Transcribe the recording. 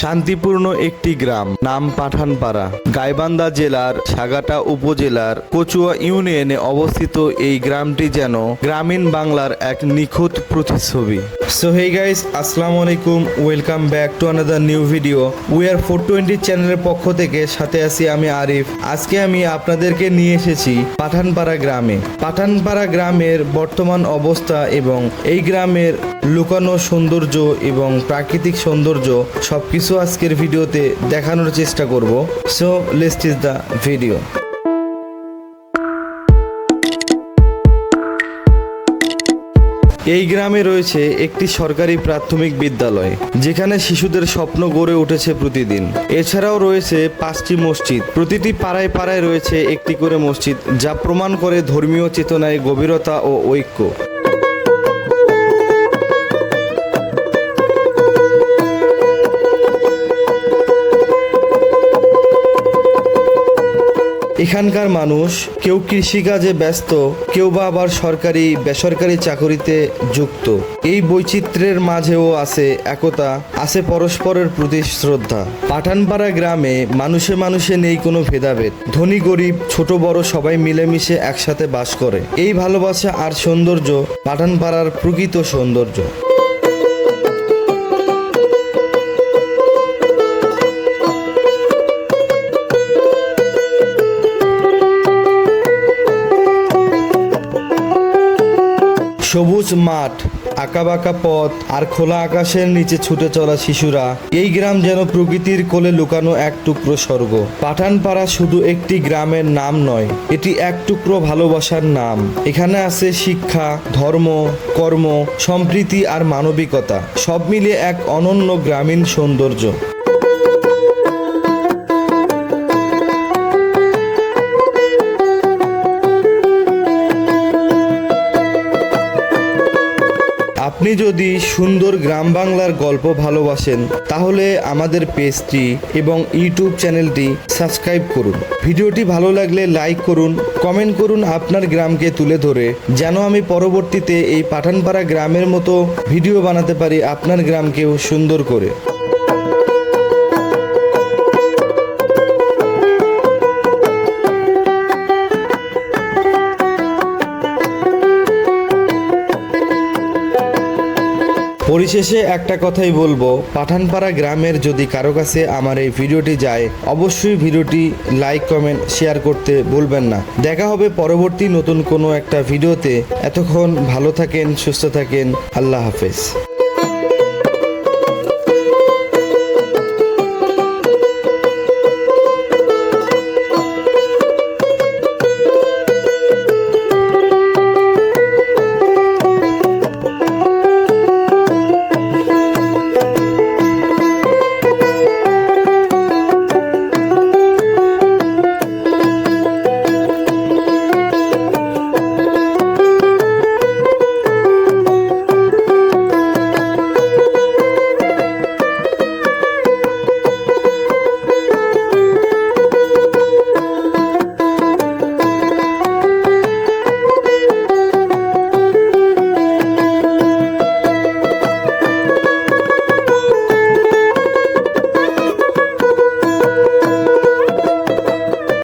শান্তিপূর্ণ একটি গ্রাম। নাম পাঠানপাড়া। গাইবান্ধা জেলার সাগাটা উপজেলার কচুয়া ইউনিয়নে অবস্থিত এই গ্রামটি যেন গ্রামীণ বাংলার এক নিখুঁত প্রতিচ্ছবি। সো হে গাইস আসসালামু আলাইকুম। Welcome back to another new video we are four twenty চ্যানেলের পক্ষ থেকে সাথে আছি আমি আরিফ। আজকে আমি আপনাদেরকে নিয়ে এসেছি পাঠানপাড়া গ্রামে। পাঠানপাড়া গ্রামের বর্তমান অবস্থা এবং এই গ্রামের লুকানো সৌন্দর্য এবং প্রাকৃতিক সৌন্দর্য সবকিছু আজকের ভিডিওতে দেখানোর চেষ্টা করব। So lest is the video এই গ্রামে রয়েছে একটি সরকারি প্রাথমিক বিদ্যালয়, যেখানে শিশুদের স্বপ্ন গড়ে উঠেছে প্রতিদিন। এছাড়াও রয়েছে পাঁচটি মসজিদ। প্রতিটি পাড়ায় পাড়ায় রয়েছে একটি করে মসজিদ, যা প্রমাণ করে ধর্মীয় চেতনায় গভীরতা ও ঐক্য। এখানকার মানুষ কেউ কৃষিকাজে ব্যস্ত, কেউ বা আবার সরকারি, বেসরকারি চাকরিতে যুক্ত। এই বৈচিত্র্যের মাঝেও আছে একতা, আছে পরস্পরের প্রতি শ্রদ্ধা। পাঠানপাড়া গ্রামে মানুষে মানুষে নেই কোনো ভেদাভেদ। ধনী, গরিব, ছোট, বড় সবাই মিলেমিশে একসাথে বাস করে। এই ভালোবাসা আর সৌন্দর্য পাঠানপাড়ার প্রকৃত সৌন্দর্য। সবুজ মাঠ, আঁকাবাঁকা পথ আর খোলা আকাশের নিচে ছুটে চলা শিশুরা, এই গ্রাম যেন প্রকৃতির কোলে লুকানো এক টুকরো স্বর্গ। পাঠানপাড়া শুধু একটি গ্রামের নাম নয়, এটি এক টুকরো ভালোবাসার নাম। এখানে আছে শিক্ষা, ধর্ম, কর্ম, সম্প্রীতি আর মানবিকতা, সব মিলিয়ে এক অনন্য গ্রামীণ সৌন্দর্য। আপনি যদি সুন্দর গ্রাম বাংলার গল্প ভালোবাসেন, তাহলে আমাদের পেজটি এবং ইউটিউব চ্যানেলটি সাবস্ক্রাইব করুন। ভিডিওটি ভালো লাগলে লাইক করুন, কমেন্ট করুন আপনার গ্রামকে তুলে ধরে, যেন আমি পরবর্তীতে এই পাঠানপাড়া গ্রামের মতো ভিডিও বানাতে পারি আপনার গ্রামকেও সুন্দর করে। পরিশেষে একটা কথাই বলব, পাঠানপাড়া গ্রামের যদি কারও কাছে আমার এই ভিডিওটি যায়, অবশ্যই ভিডিওটি লাইক কমেন্ট শেয়ার করতে ভুলবেন না। দেখা হবে পরবর্তী নতুন কোনো একটা ভিডিওতে। এতক্ষণ ভালো থাকেন, সুস্থ থাকেন, আল্লাহ হাফেজ।